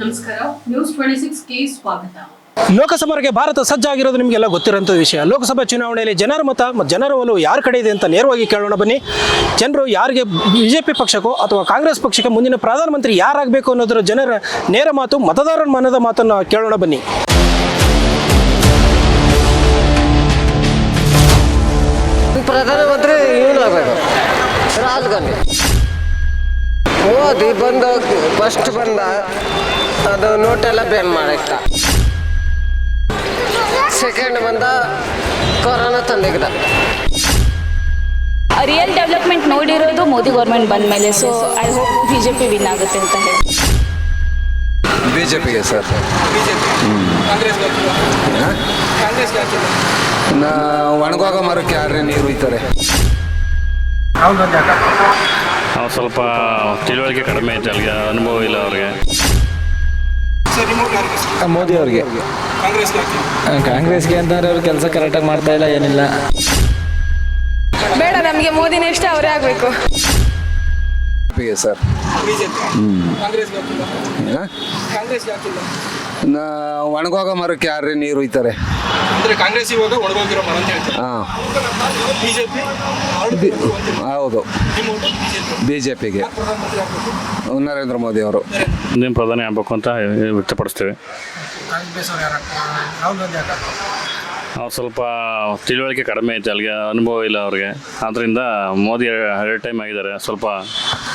ನಮಸ್ಕಾರ. News twenty ಸಿಕ್ಸ್ಗೆ ಸ್ವಾಗತ. ಲೋಕಸಭೆಗೆ ಭಾರತ ಸಜ್ಜಾಗಿರೋದು ನಿಮಗೆಲ್ಲ ಗೊತ್ತಿರೋಂಥ ವಿಷಯ. ಲೋಕಸಭಾ ಚುನಾವಣೆಯಲ್ಲಿ ಜನರ ಮತ ಜನರ ಒಲವು ಯಾರ ಕಡೆ ಇದೆ ಅಂತ ನೇರವಾಗಿ ಕೇಳೋಣ ಬನ್ನಿ. ಜನರು ಯಾರಿಗೆ ಬಿ ಜೆ ಪಿ ಪಕ್ಷಕ್ಕೋ ಅಥವಾ ಕಾಂಗ್ರೆಸ್ ಪಕ್ಷಕ್ಕೆ ಮುಂದಿನ ಪ್ರಧಾನಮಂತ್ರಿ ಯಾರಾಗಬೇಕು ಅನ್ನೋದರ ಜನರ ನೇರ ಮಾತು ಮತದಾರರ ಮನದ ಮಾತನ್ನು ಕೇಳೋಣ ಬನ್ನಿ. ಪ್ರಧಾನಮಂತ್ರಿ ಇವನಾಗಬೇಕು ರಾಹುಲ್ ಗಾಂಧಿ. ಮೋದಿ ಬಂದು ಫಸ್ಟ್ ಬಂದ ಅದು ನೋಟೆಲ್ಲ ಬ್ಯಾನ್ ಮಾಡಕ್ಕ ಸೆಕೆಂಡ್ ಬಂದ ಕೊರೋನಾ ತಂದಿಗ್ದ. ರಿಯಲ್ ಡೆವಲಪ್ಮೆಂಟ್ ನೋಡಿರೋದು ಮೋದಿ ಗೌರ್ಮೆಂಟ್ ಬಂದ ಮೇಲೆ so I hope B J P win ಆಗುತ್ತೆ ಅಂತ ಹೇಳಿ. ಬಿ ಜೆ ಪಿಗೆ ಸರ್. ನಾ ಒಣಗೋಗ ಮರಕ್ಕೆ ಯಾರೇ ನೀರು ಒಯ್ತಾರೆ ಅವ್ರು ಸ್ವಲ್ಪ ತಿಳುವಳಿಕೆ ಕಡಿಮೆ ಐತೆ ಅಲ್ಲಿಗೆ ಅನುಭವ ಇಲ್ಲ ಅವ್ರಿಗೆ. ಮೋದಿ ಅವ್ರಿಗೆ. ಕಾಂಗ್ರೆಸ್ಗೆ ಅಂತಂದ್ರೆ ಅವ್ರು ಕೆಲಸ ಕರೆಕ್ಟಾಗಿ ಮಾಡ್ತಾ ಇಲ್ಲ ಏನಿಲ್ಲ. ಬೇಡ ನಮಗೆ ಮೋದಿನೇ ಇಷ್ಟ ಅವರೇ ಆಗಬೇಕು. ಸರ್ ಒಣಗೋಗ ಮರಕ್ಕೆ ಯಾರ್ರಿ ನೀರು ಒಯ್ತಾರೆ? ಹಾಂ. ಹೌದು. ಬಿ ಜೆ ಪಿಗೆ ನರೇಂದ್ರ ಮೋದಿ ಅವರು. ಮುಂದಿನ ಪ್ರಧಾನಿ ಆಗಬೇಕು ಅಂತ ವ್ಯಕ್ತಪಡಿಸ್ತೇವೆ. ಅವ್ರು ಸ್ವಲ್ಪ ತಿಳುವಳಿಕೆ ಕಡಿಮೆ ಐತೆ ಅಲ್ಲಿಗೆ ಅನುಭವ ಇಲ್ಲ ಅವ್ರಿಗೆ. ಆದ್ದರಿಂದ ಮೋದಿ ಎರಡು ಟೈಮ್ ಆಗಿದ್ದಾರೆ ಸ್ವಲ್ಪ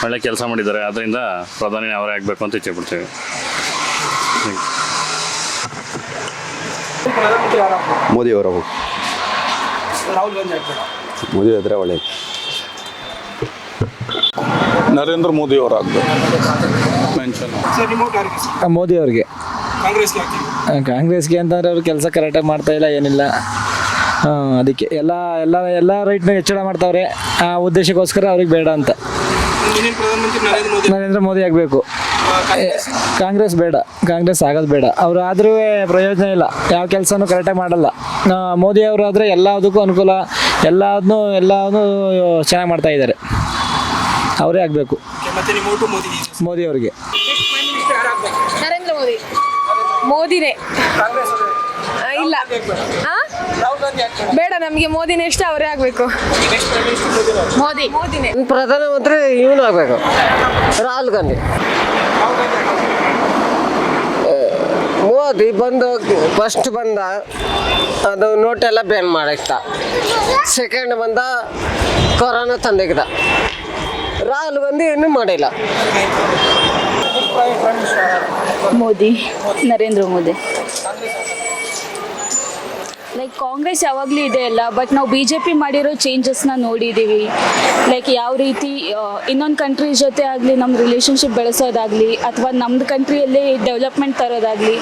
ಒಳ್ಳೆ ಕೆಲಸ ಮಾಡಿದ್ದಾರೆ ಅದರಿಂದ ಪ್ರಧಾನಿ ಅವರೇ ಆಗಬೇಕು ಅಂತ ಇಚ್ಛೆ ಪಡ್ತೀವಿ. ಮೋದಿ ಅವರ ಮೋದಿ ಆದರೆ ಒಳ್ಳೆಯದು ನರೇಂದ್ರ ಮೋದಿ ಅವರ ಮೆನ್ಷನ್ ಮೋದಿ ಅವ್ರಿಗೆ. ಕಾಂಗ್ರೆಸ್ಗೆ ಅಂತಂದ್ರೆ ಅವ್ರು ಕೆಲಸ ಕರೆಕ್ಟಾಗಿ ಮಾಡ್ತಾ ಇಲ್ಲ ಏನಿಲ್ಲ. ಅದಕ್ಕೆ ಎಲ್ಲ ಎಲ್ಲ ಎಲ್ಲ ರೈಟ್ನ ಹೆಚ್ಚಳ ಮಾಡ್ತಾವ್ರೆ. ಆ ಉದ್ದೇಶಕ್ಕೋಸ್ಕರ ಅವ್ರಿಗೆ ಬೇಡ ಅಂತ. ನರೇಂದ್ರ ಮೋದಿ ಆಗಬೇಕು. ಕಾಂಗ್ರೆಸ್ ಬೇಡ ಕಾಂಗ್ರೆಸ್ ಆಗೋದು ಬೇಡ. ಅವ್ರು ಆದ್ರೂ ಪ್ರಯೋಜನ ಇಲ್ಲ ಯಾವ ಕೆಲಸನೂ ಕರೆಕ್ಟಾಗಿ ಮಾಡಲ್ಲ. ಮೋದಿ ಅವರು ಆದರೆ ಎಲ್ಲದಕ್ಕೂ ಅನುಕೂಲ ಎಲ್ಲದನ್ನೂ ಎಲ್ಲದನ್ನೂ ಚೆನ್ನಾಗಿ ಮಾಡ್ತಾ ಇದ್ದಾರೆ ಅವರೇ ಆಗಬೇಕು. ಮೋದಿ ಅವರಿಗೆ. ನರೇಂದ್ರ ಮೋದಿ. ಮೋದಿನೇ. ಇಲ್ಲ. ಆ? ಬೇಡ ನಮಗೆ ಮೋದಿನೇ ಇಷ್ಟ ಅವರೇ ಆಗಬೇಕು. ಮೋದಿ. ಮೋದಿನೇ ಪ್ರಧಾನಮಂತ್ರಿ ಇವನಾಗಬೇಕು ರಾಹುಲ್ ಗಾಂಧಿ. ಮೋದಿ ಬಂದು ಫಸ್ಟ್ ಬಂದ ಅದು ನೋಟೆಲ್ಲ ಬ್ಯಾನ್ ಮಾಡಾಕ್ತ ಸೆಕೆಂಡ್ ಬಂದ ಕೊರೋನಾ ತಂದಿಗ್ದ ರಾಹುಲ್ ಗಾಂಧಿ ಏನೂ ಮಾಡಿಲ್ಲ. ಮೋದಿ, ನರೇಂದ್ರ ಮೋದಿ. ಲೈಕ್ ಕಾಂಗ್ರೆಸ್ ಯಾವಾಗಲೂ ಇದೆ ಅಲ್ಲ ಬಟ್ ನಾವು ಬಿ ಜೆ ಪಿ ಮಾಡಿರೋ ಚೇಂಜಸ್ನ ನೋಡಿದ್ದೀವಿ ಲೈಕ್ ಯಾವ ರೀತಿ ಇನ್ನೊಂದು ಕಂಟ್ರಿ ಜೊತೆ ಆಗಲಿ ನಮ್ಮ ರಿಲೇಷನ್ಶಿಪ್ ಬೆಳೆಸೋದಾಗಲಿ, ಅಥವಾ ನಮ್ದು ಕಂಟ್ರಿಯಲ್ಲಿ ಡೆವಲಪ್ಮೆಂಟ್ ತರೋದಾಗಲಿ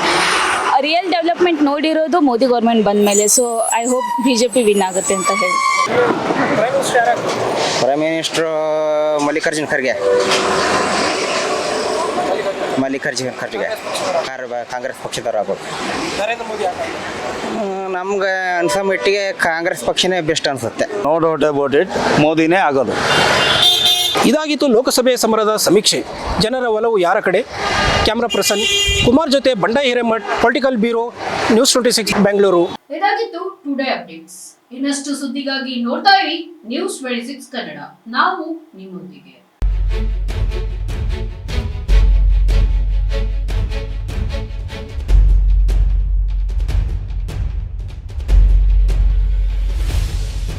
ರಿಯಲ್ ಡೆವಲಪ್ಮೆಂಟ್ ನೋಡಿರೋದು ಮೋದಿ ಗೌರ್ಮೆಂಟ್ ಬಂದ ಮೇಲೆ so I hope B J P win ಆಗುತ್ತೆ ಅಂತ ಹೇಳಿ. Prime minister Mallikarjun Kharge. Mallikarjun Kharge Congress ಪಕ್ಷದವ್ರು ಆಗ್ಬೇಕು. ನಮ್ಗೆ ಅನ್ಸೋ ಮಟ್ಟಿಗೆ ಕಾಂಗ್ರೆಸ್ ಪಕ್ಷನೇ ಬೆಸ್ಟ್ ಅನ್ಸುತ್ತೆ. ನೋ ಡೌಟ್ ಅಬೌಟ್ ಇಟ್ ಮೋದಿನೇ ಆಗೋದು. ಇದಾಗಿತ್ತು ಲೋಕಸಭೆ ಸಮರದ ಸಮೀಕ್ಷೆ. ಜನರ ಒಲವು ಯಾರ ಕಡೆ? ಕ್ಯಾಮ್ರಾ ಪರ್ಸನ್ ಕುಮಾರ್ ಜೊತೆ ಬಂಡಾಯ Hiremath political bureau news twenty six Bengaluru. ಇದಾಗಿತ್ತು ಟುಡೇ ಅಪ್ಡೇಟ್ಸ್ ಇನ್ನಷ್ಟು ಸುದ್ದಿಗಾಗಿ ನೋಡ್ತಾ ಇರಿ ನ್ಯೂಸ್ ಟ್ವೆಂಟಿ ಸಿಕ್ಸ್ ಕನ್ನಡ ನಾವು ನಿಮ್ಮೊಂದಿಗೆ.